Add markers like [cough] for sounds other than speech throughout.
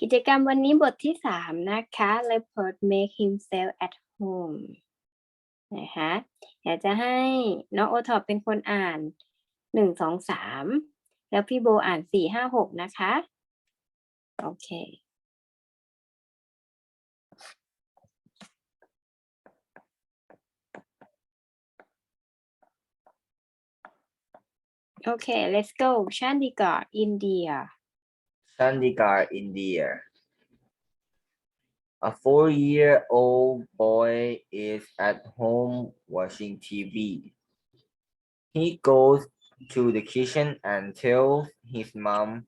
กิจกรรมวันนี้บทที่สามนะคะ Leopard make himself at home นะคะอยากจะให้น้องโอทอปเป็นคนอ่านหนึ่งสองสามแล้วพี่โบอ่านสี่ห้าหกนะคะ โอเค โอเค let's go ชันดีกาอินเดีย Chandigarh, India. A four-year-old boy is at home watching TV. He goes to the kitchen and tells his mom,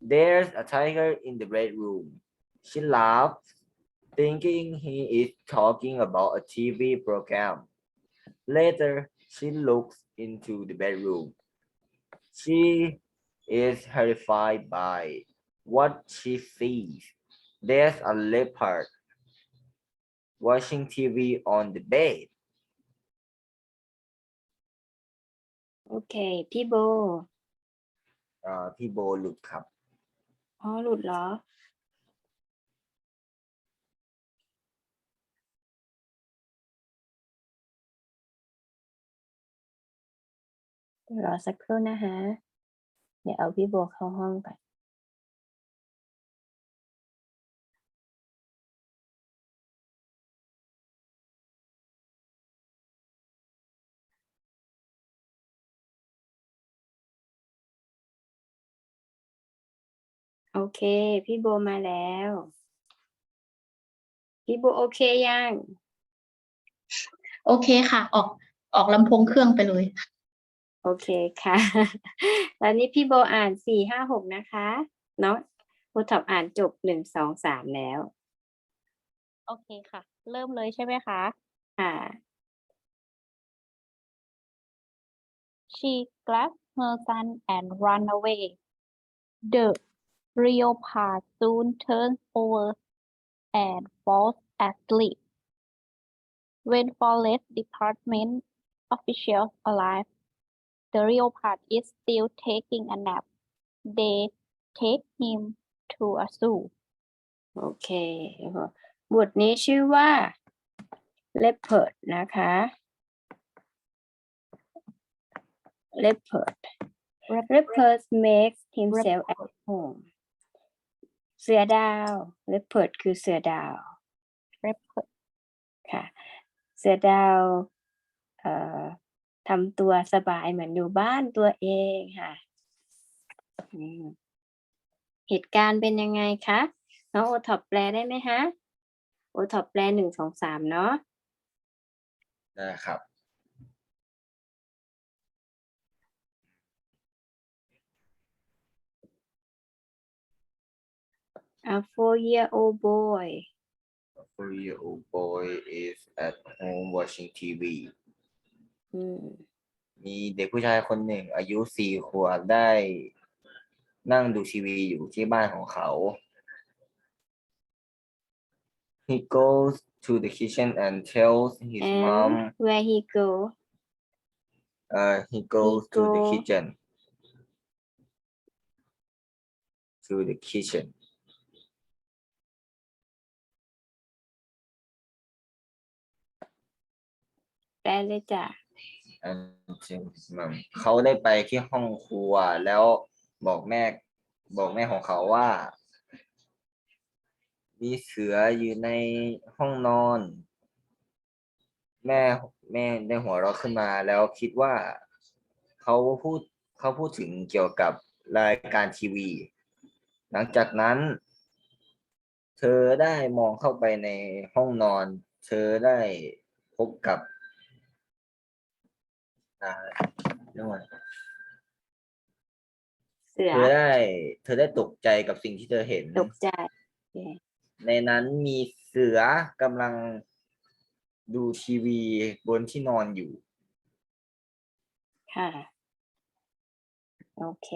There's a tiger in the bedroom. She laughs, thinking he is talking about a TV program. Later, she looks into the bedroom. She is horrified by what she sees. There's a leopard watching TV on the bed. โอเคพี่โบ อ่าพี่โบหลุดครับ อ๋อ หลุดเหรอ รอสักครู่นะคะ เดี๋ยวเอาพี่โบเข้าห้องก่อน โอเค พี่โบมาแล้ว พี่โบโอเคยังโอเคค่ะ ออกออกลำโพงเครื่องไปเลย โอเคค่ะ ตอนนี้พี่โบอ่านสี่ห้าหกนะคะเนาะโบทอบอ่านจบหนึ่งสองสามแล้ว โอเคค่ะ เริ่มเลยใช่ไหมคะค่ะ She grabbed her son and ran away. The leopard soon turns over and falls asleep. When forest department officials arrive, the leopard is still taking a nap. They take him to a zoo. โอเคบทนี้ชื่อว่า leopard นะคะ leopard leopard makes himself at home เสือดาว leopard คือเสือดาว Leopard ค่ะ เสือดาวเอ่อทำตัวสบายเหมือนอยู่บ้านตัวเองค่ะอืมเหตุการณ์เป็นยังไงคะน้องโอท็อปแปลได้ไหมฮะ โอท็อปแปลหนึ่งสองสามเนาะนะครับ A four year old boy A four-year-old boy is at home watching TV อืม มีเด็กผู้ชายคนหนึ่ง อายุสี่ขวบได้นั่งดูทีวีอยู่ที่บ้านของเขา He goes to the kitchen and tells his and mom where he go Uh, he goes to the go- kitchen. To the kitchen. แปลเลยจ้ะ and tells his mom เขาได้ไปที่ห้องครัวแล้วบอกแม่ บอกแม่ของเขาว่า มีเสืออยู่ในห้องนอน แม่แม่ได้หัวเราะขึ้นมาแล้วคิดว่าเขาพูดเขาพูดถึงเกี่ยวกับรายการทีวี หลังจากนั้น เธอได้มองเข้าไปในห้องนอน เธอได้พบกับ อ่าเรียกว่าเสือเธอได้ เธอได้ตกใจกับสิ่งที่เธอเห็น ตกใจในนั้นมีเสือกำลังดูทีวีบนที่นอนอยู่ ค่ะ โอเค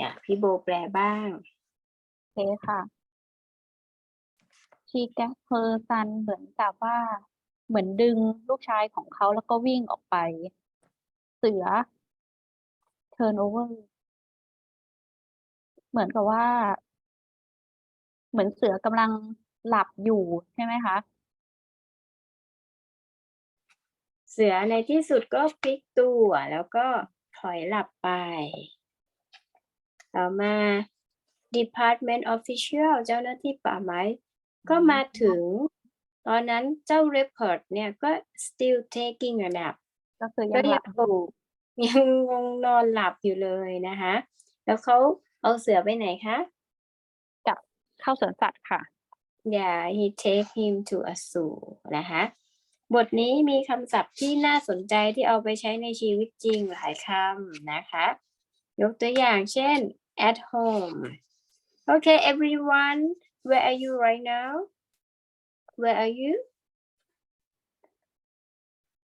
อะพี่โบแปลบ้าง โอเคค่ะชีกปเพอร์ซันเหมือนกับว่า เหมือนดึงลูกชายของเขาแล้วก็วิ่งออกไป เสือ turn over เหมือนกับว่า เหมือนเสือกำลังหลับอยู่ใช่ไหมคะ เสือในที่สุดก็พลิกตัวแล้วก็ถอยหลับไป ต่อมา Department Official เจ้าหน้าที่ป่าไม้ ก็มาถึง ตอนนั้นเจ้า Report เนี่ยก็ still taking a nap ก็คือก็ยังหยัลังบอยู่ยังงงนอนหลับอยู่เลยนะคะ แล้วเขาเอาเสือไปไหนคะกับเข้าสวนสัตว์ค่ะ Yeah he take him to a zoo นะคะบทนี้มีคำศัพท์ที่น่าสนใจที่เอาไปใช้ในชีวิตจริงหลายคำนะคะ ยกตัวอย่างเช่น at home Okay everyone where are you right now Where are you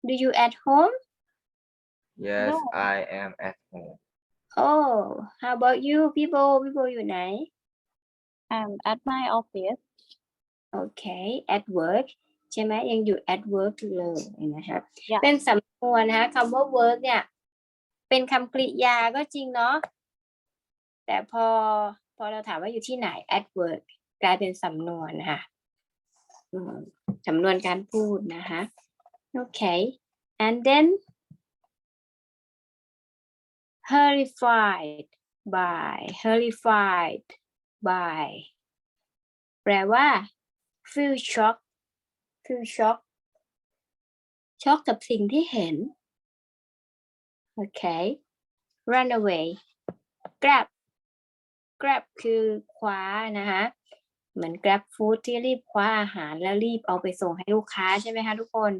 Do you at home Yes, No. I am at home. Oh how about you people people อยู่ไหน I'm at my office โอเค at work ใช่ไหมยังอยู่ at work เลยนะครับ Yeah. เป็นสำนวนนะคะคำว่า work เนี่ย เป็นคำกริยาก็จริงเนาะแต่พอพอเราถามว่าอยู่ที่ไหน at work กลายเป็นสำนวนนะคะอืมสำนวนการพูดนะคะโอเค and then horrified by horrified by แปลว่า feel shock feel shock ช็อกกับสิ่งที่เห็น โอเค run away grab grab คือคว้านะคะเหมือน grab food ที่รีบคว้าอาหารแล้วรีบเอาไปส่งให้ลูกค้าใช่ไหมคะทุกคน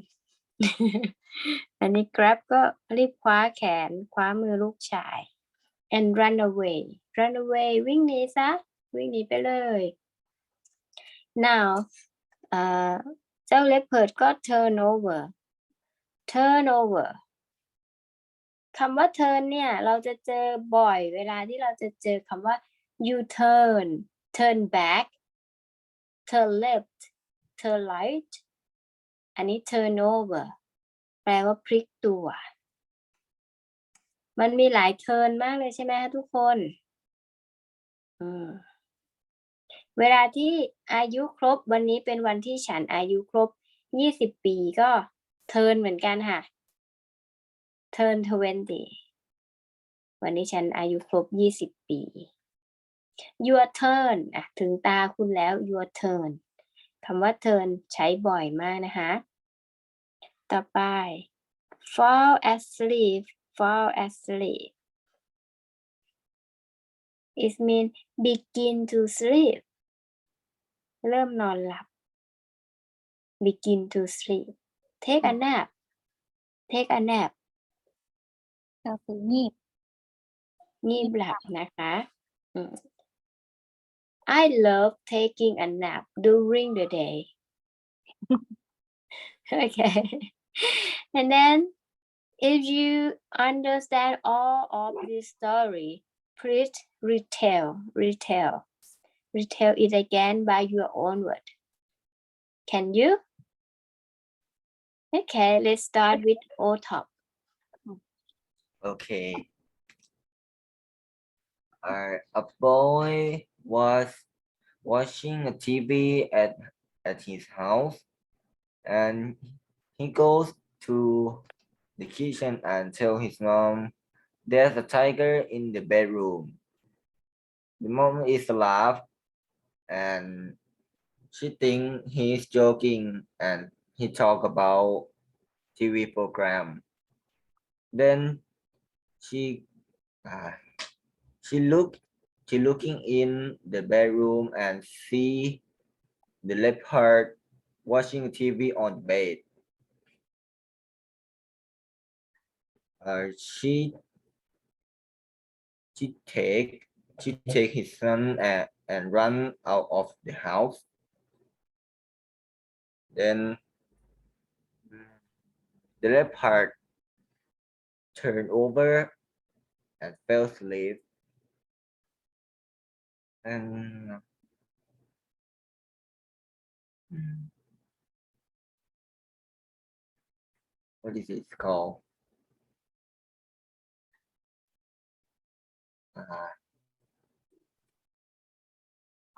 อันนี้ grab ก็รีบคว้าแขน คว้ามือลูกชาย and run away run away วิ่งหนีซะ วิ่งหนีไปเลย now เจ้า leopard ก็ turn over turn over คำว่า turn เนี่ย เราจะเจอบ่อยเวลาที่เราจะเจอคำว่า you turn turn back turn left turn right อันนี้ turn over แปลว่าพลิกตัว มันมีหลาย turn มากเลยใช่ไหมคะทุกคนเวลาที่อายุครบวันนี้เป็นวันที่ฉันอายุครบ20ปีก็เทิร์นเหมือนกันค่ะ เทิร์นทเวนตี้วันนี้ฉันอายุครบ20ปี your turn อะ ถึงตาคุณแล้ว your turn คำว่า turn ใช้บ่อยมากนะคะ ต่อไป fall asleep fall asleep it mean begin to sleep เริ่มนอนหลับ begin to sleep take a nap take a nap ก็คืองีบ งีบหลับนะคะอืม I love taking a nap during the day [laughs] okay [laughs] and then if you understand all of this story please retell retell retell it again by your own word. Can you? Okay let's start with otop Okay. Uh, a boy was watching a TV at at his house, and he goes to the kitchen and tell his mom, "There's a tiger in the bedroom." The mom is laugh, and she think he's joking, and he talk about TV program. Then she uh, she look she looking in the bedroom and see the leopard watching TV on bed. Uh, she she take she take his son and, and run out of the house. Then the leopard turned over and fell asleep. And what is it called?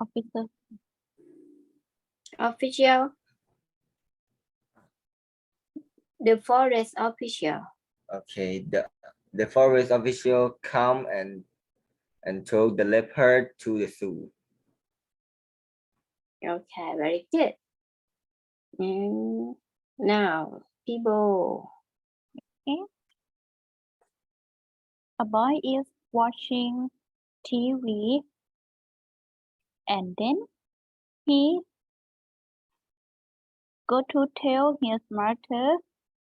Officer. Official. The forest official. Okay, the the forest official come and and took the leopard to the zoo. okay very good. And now people. Okay. A boy is watching TV and then he go to tell his mother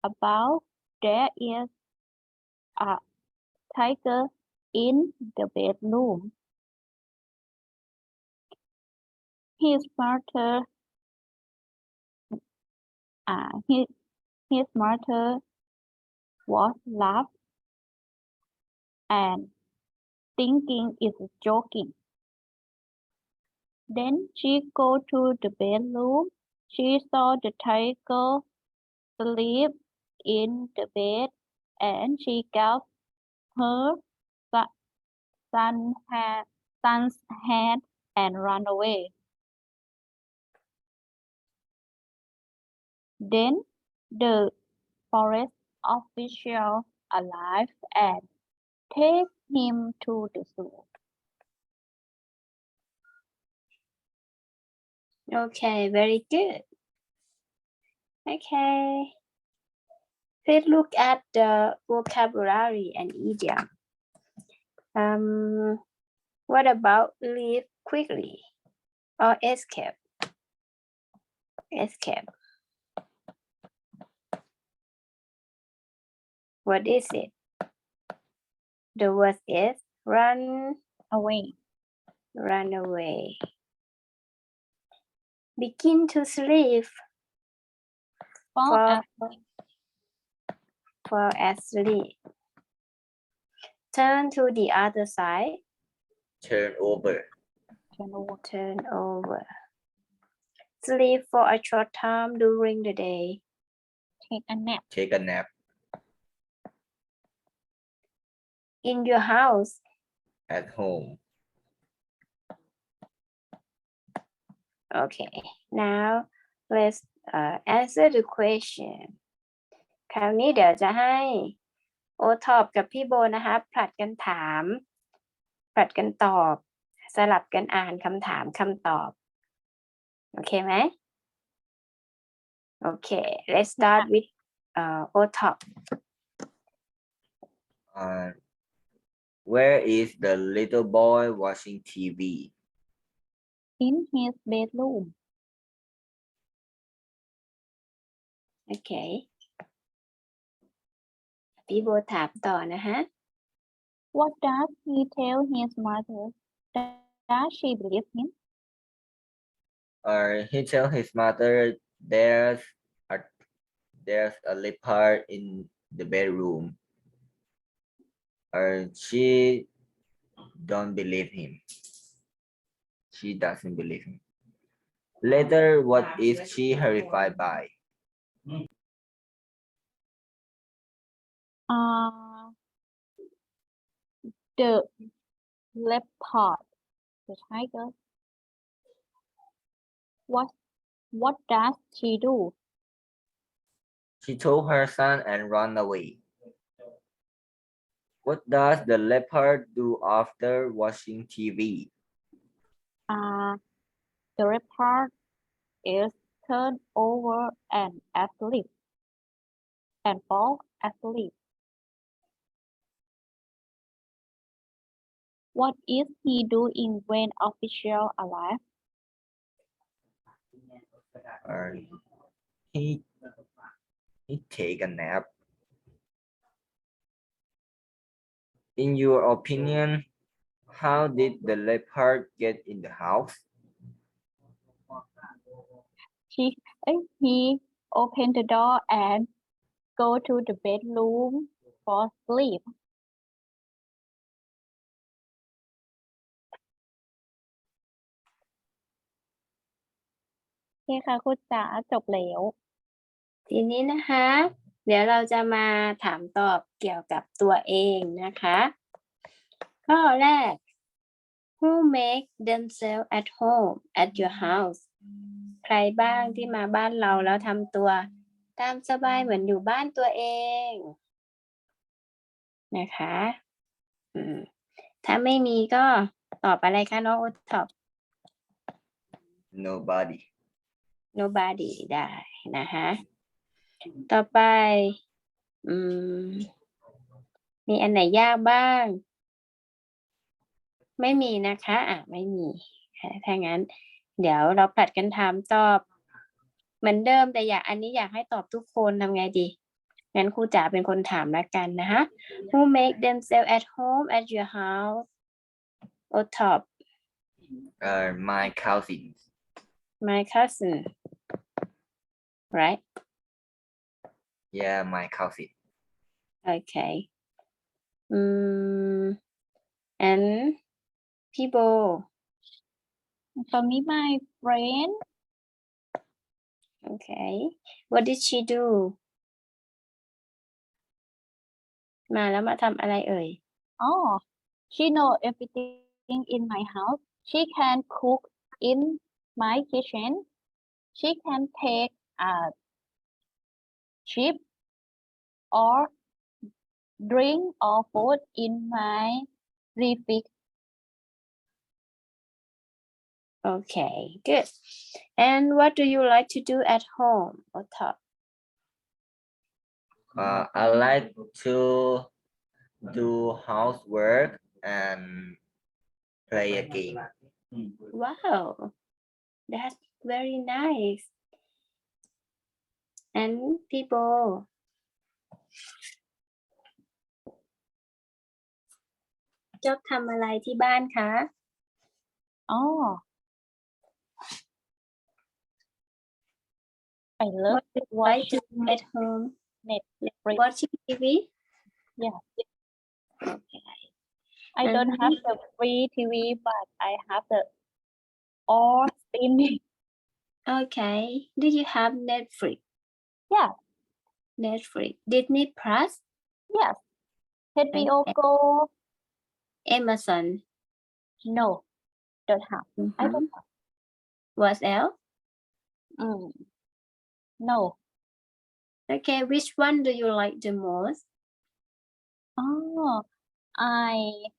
about there is a tiger in the bedroom. His mother uh, his, his mother was laugh and thinking is joking. Then she go to the bedroom. She saw the tiger sleep in the bed and she got her son, son ha- son's hand and run away. Then the forest official arrived and take him to the zoo. Okay, very good. Okay. Please look at the vocabulary and idiom. Um, what about leave quickly or escape? Escape. What is it? The word is run, Away. run away. Begin to sleep. Fall Fall asleep. fall asleep. Turn to the other side. Turn over. Turn over. Turn over. Sleep for a short time during the day. Take a nap. Take a nap. In your house. At home. Okay. Now let's uh, answer the question. คราวนี้เดี๋ยวจะให้โอทอปกับพี่โบนะคะผลัดกันถามผลัดกันตอบ สลับกันอ่านคำถามคำตอบ โอเคไหมโอเค let's start with uh, o top Uh, where is the little boy watching TV? In his bedroom. โอเค พี่โบถามต่อนะฮะ What does he tell his mother? Does she believe him? Or he tell his mother there's a there's a leopard in the bedroom. Or she don't believe him. She doesn't believe him. Later, what is she horrified by? Uh, the leopard, the tiger. What what does she do? She told her son and run away. What does the leopard do after watching TV? Uh, the leopard is turned over and asleep and fall asleep. What is he doing when official arrive? Or he he take a nap. In your opinion, how did the leopard get in the house? He, eh, he opened the door and go to the bedroom for sleep. โอเคค่ะคุณจ๋าจบแล้ว ทีนี้นะคะ เดี๋ยวเราจะมาถามตอบเกี่ยวกับตัวเองนะคะ ข้อแรก Who make themselves at home at your house ใครบ้างที่มาบ้านเราแล้วทำตัวตามสบายเหมือนอยู่บ้านตัวเอง นะคะอืมถ้าไม่มีก็ตอบอะไรคะน้องโอตอบ nobody nobody ได้นะคะ ต่อไป อืม มีอันไหนยากบ้าง ไม่มีนะคะ อะ ไม่มีค่ะถ้างั้น เดี๋ยวเราผลัดกันถามตอบ เหมือนเดิมแต่อยากอันนี้อยากให้ตอบทุกคนทำไงดี งั้นครูจ๋าเป็นคนถามละกันนะคะ Who make themselves at home at your house or top uh, my cousins my cousin right yeah my cousin Okay. Mm, and people. For me, my friend, Okay. What did she do? มาแล้วมาทำอะไรเอ่ย oh, she know everything in my house. She can cook in my kitchen. She can take a chip or drink or food in my refrigerator. Okay, good. And what do you like to do at home or top? uh, I like to do housework and play a game Wow, that's very nice And people. ชอบทำอะไรที่บ้านคะ Oh. I love What do you like to watching do at home? Netflix. Watching TV? Yeah. Okay. I don't have Mhm. the free TV, but I have the all streaming. Okay. Do you have Netflix? Yeah. Netflix. Disney Plus? Yes. HBO Okay. Go. Amazon? No, don't have. I Mhm. don't have. What else? Mm. No. Okay. Which one do you like the most? Oh, I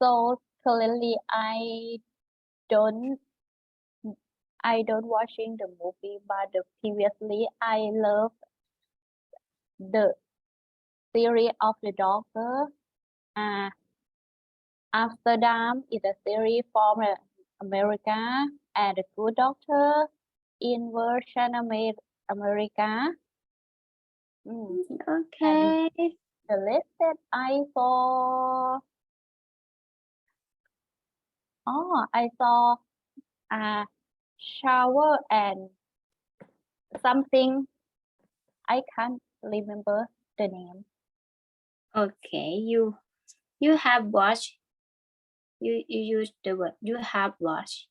so currently I don't I don't watching the movie, but the previously I love the series of the doctor. Uh, Amsterdam is a series from uh, America, and the Good Doctor in version Amer- America. Mm. Okay. the list that I saw. Oh, I saw a shower and something. I can't remember the name. Okay. You you have watched. You you use the word you have watched.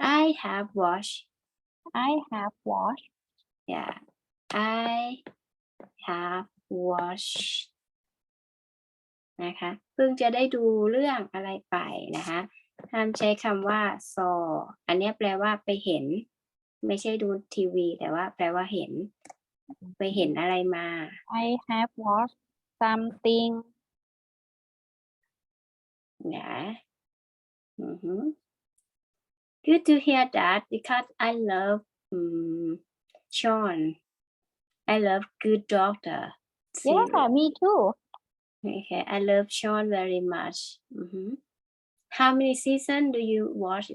I have watched. I have watched. Yeah. I have watched นะคะเพิ่งจะได้ดูเรื่องอะไรไปนะคะ ห้ามใช้คำว่า saw อันเนี้ยแปลว่าไปเห็น ไม่ใช่ดูทีวี แต่ว่า แปลว่าเห็น ไปเห็นอะไรมา I have watched something. นะอือหือ Good to hear that because I love um, Sean I love Good Doctor Yeah, series. me too. Okay, I love Sean very much. Mhm. How many seasons do you watch?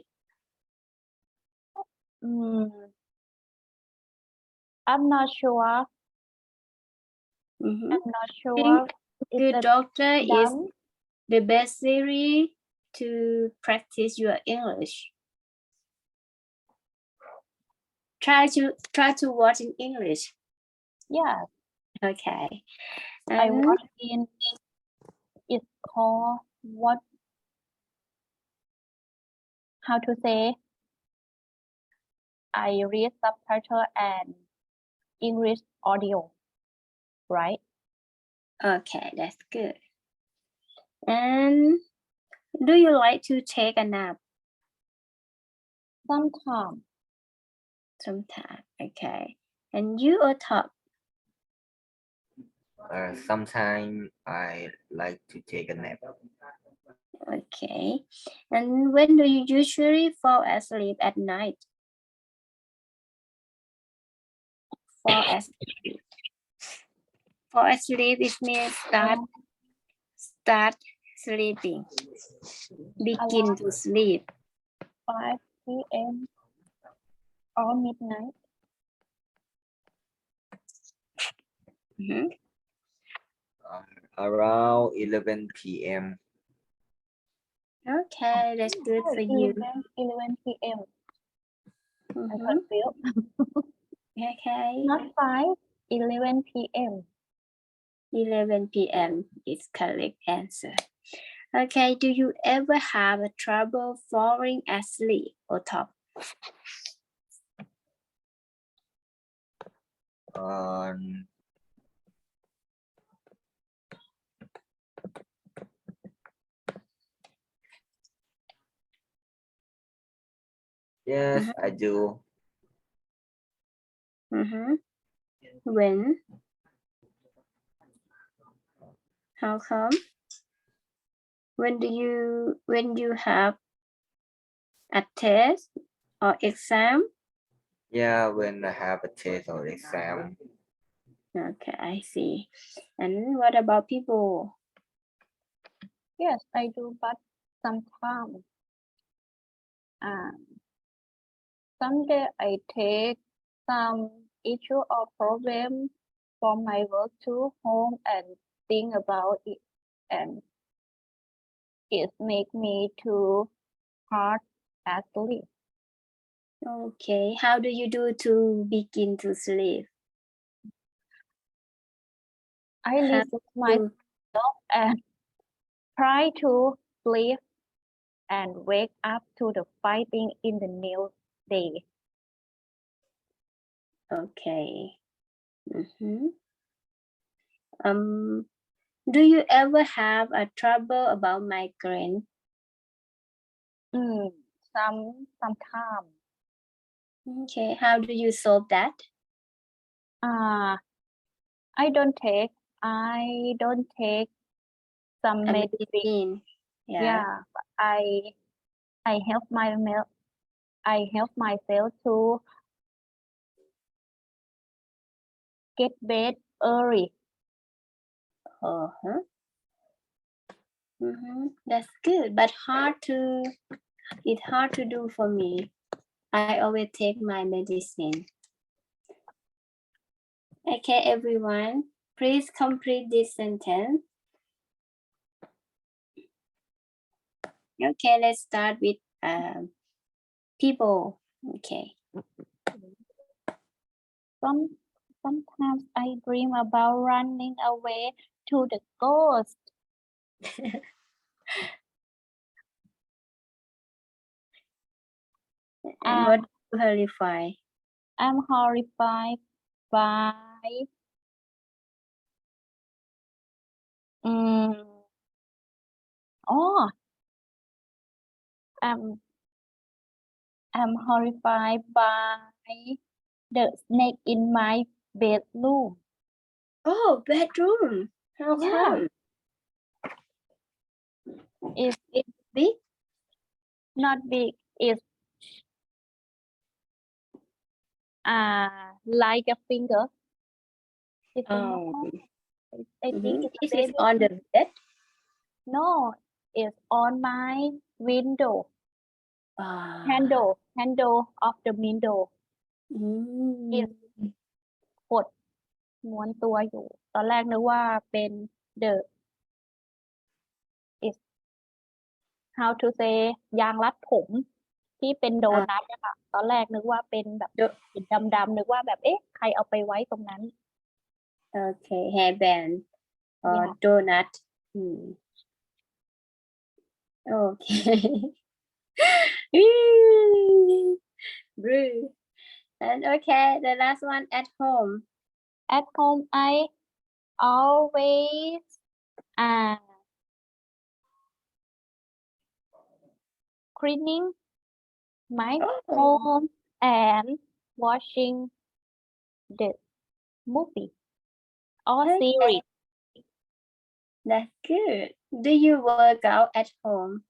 Mm, I'm not sure. Mhm. I'm not sure. Is Good Doctor is done? the best series to practice your English. Try to try to watch in English. Yeah, Okay. I And watched in. It's called what? How to say? I read subtitle and English audio, right? okay, that's good. And do you like to take a nap? Sometimes Sometime. Okay. And you or top? Uh, sometimes I like to take a nap. Okay. And when do you usually fall asleep at night? Fall asleep. Fall asleep it means start start sleeping. Begin to sleep. 5 p.m. or midnight. Mhm. Um, around 11 p.m. Okay, that's good for you. 11, 11 p.m. I Mhm. confused. Okay. [laughs] Not 5, 11 p.m. 11 p.m. is correct answer. Okay, do you ever have a trouble falling asleep or top? Um, yes, I do. Mm-hmm. When? How come? When do you when you have a test or exam? Yeah, when I have a test or exam. Okay, I see. And what about people? Yes, I do, but sometimes. Um, someday I take some issue or problem from my work to home and think about it, and it make me too hard asleep. Okay, how do you do to begin to sleep? I How listen to my to- and try to sleep and wake up to the fighting in the new day. Okay. Mm-hmm. Um, do you ever have a trouble about migraine? Mm, some sometimes. Okay, how do you solve that? Uh, I don't take I don't take some medicine. Yeah. Yeah. I I help my I help myself to get bed early. Uh-huh. Mm-hmm. That's good, but hard to, it's hard to do for me. I always take my medicine. Okay, everyone, please complete this sentence. Okay, let's start with um, people. Okay. Some sometimes I dream about running away to the ghost. [laughs] Um, what do? I'm horrified by mm, oh I'm I'm horrified by the snake in my bedroom. Oh, bedroom. How Yeah. come? It's It's big? not big, it's uh like a finger. It's Oh, I think it's a Is it on the bed? No, it's on my window Ah. handle handle of the window อืมกดม้วนตัวอยู่ ตอนแรกนึกว่าเป็น the is how to say ยางรัดผม ที่เป็นโดนัทอะค่ะตอนแรกนึกว่าเป็นแบบโดสีดำๆนึกว่าแบบเอ๊ะ ใครเอาไปไว้ตรงนั้น Okay, hairband or Yeah. donut. Hmm. Okay. Brew. And okay, the last one at home. at home I always uh, cleaning my Oh. home and watching the movie or Okay. series That's good. Do you work out at home?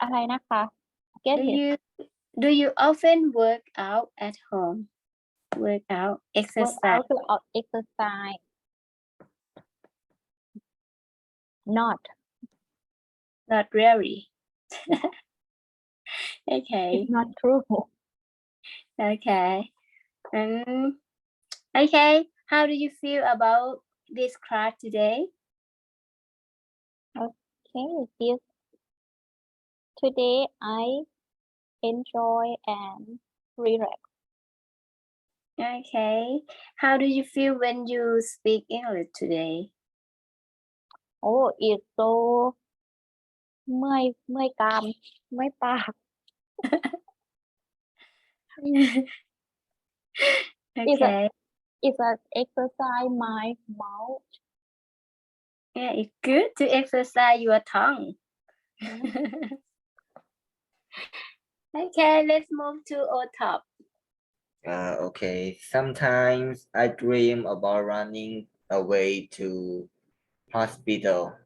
อะไรนะคะ get Do it you do you often work out at home? Work out, work exercise. out to out exercise not Not really. [laughs] okay. it's not true Okay. Um, okay. How do you feel about this class today? okay this today I enjoy and relax Okay. How do you feel when you speak English today? oh it's so เมื่อยเมื่อยกรามเมื่อยปาก Is a- okay. it's an exercise my mouth Yeah, it's good to exercise your tongue. [laughs] Okay, let's move to OTOP. Uh, okay, sometimes I dream about running away to hospital.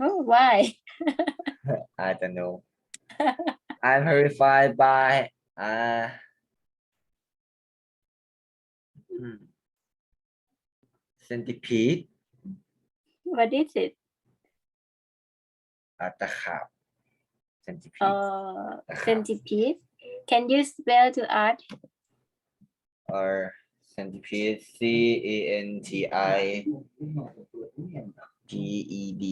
Oh, why? [laughs] I don't know. I'm horrified by uh, hmm. centipede. What is it? At the centipede Uh, centipede. Can you spell to us? or centipede C A N T I P E D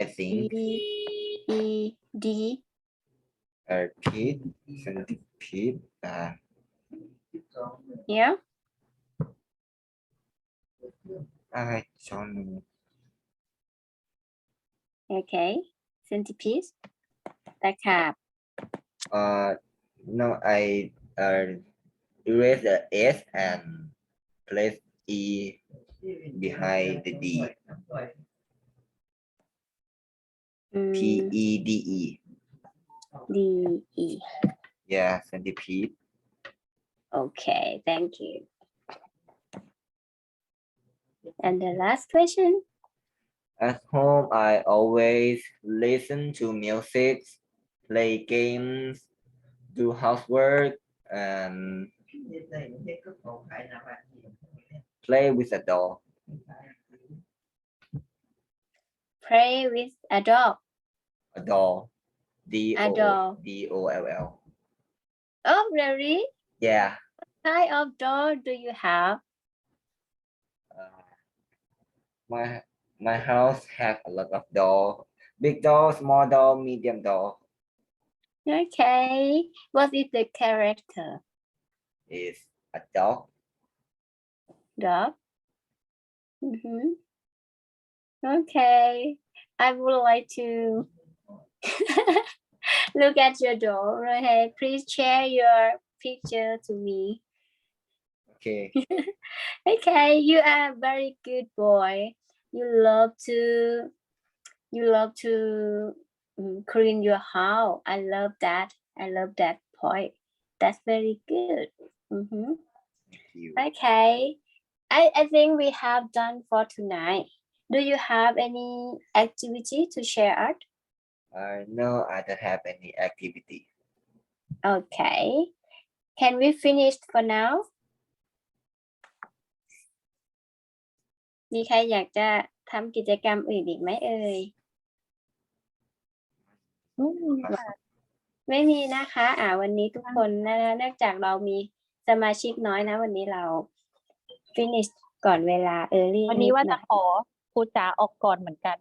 I think E E D. pete centipede uh Yeah. I don't know Okay centipede? The cap. Uh, uh, no, I uh, erase the S and place E behind the D. P E D E. D E. Yeah, centipede. Okay, thank you. And the last question. At home, I always listen to music, play games, do housework, and play with a doll. Play with a dog. A doll. D A O doll. D O L L. Oh, really? Yeah. kind of dog do you have? uh, my my house have a lot of doll. Big doll, small doll, medium doll. Okay. What is the character? Is a dog. Dog. Mm-hmm. Okay. I would like to [laughs] look at your doll. Okay. Please share your picture to me. Okay. [laughs] Okay, you are a very good boy. You love to you love to mm, clean your house. I love that. I love that point. That's very good. Mhm. Thank you. Okay. I, I think we have done for tonight. Do you have any activity to share out? Uh, no, I don't have any activity. Okay. Can we finish for now? มีใครอยากจะทำกิจกรรมอื่นอีกไหมเอ่ยอืมไม่มีนะคะ อ่า วันนี้ทุกคนนะคะเนื่องจากเรามีสมาชิกน้อยนะ วันนี้เรา finish ก่อนเวลา early วันนี้ว่าดหจะอยขอครูจ๋าออกก่อนเหมือนกัน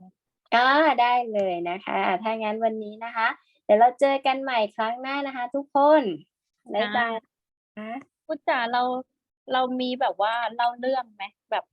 อ่าได้เลยนะคะอ่าถ้างั้นวันนี้นะคะ เดี๋ยวเราเจอกันใหม่ครั้งหน้านะคะ ทุกคนบ๊ายบายนะคะครูจ๋าเราเรามีแบบว่าเล่าเรื่องไหมแบบ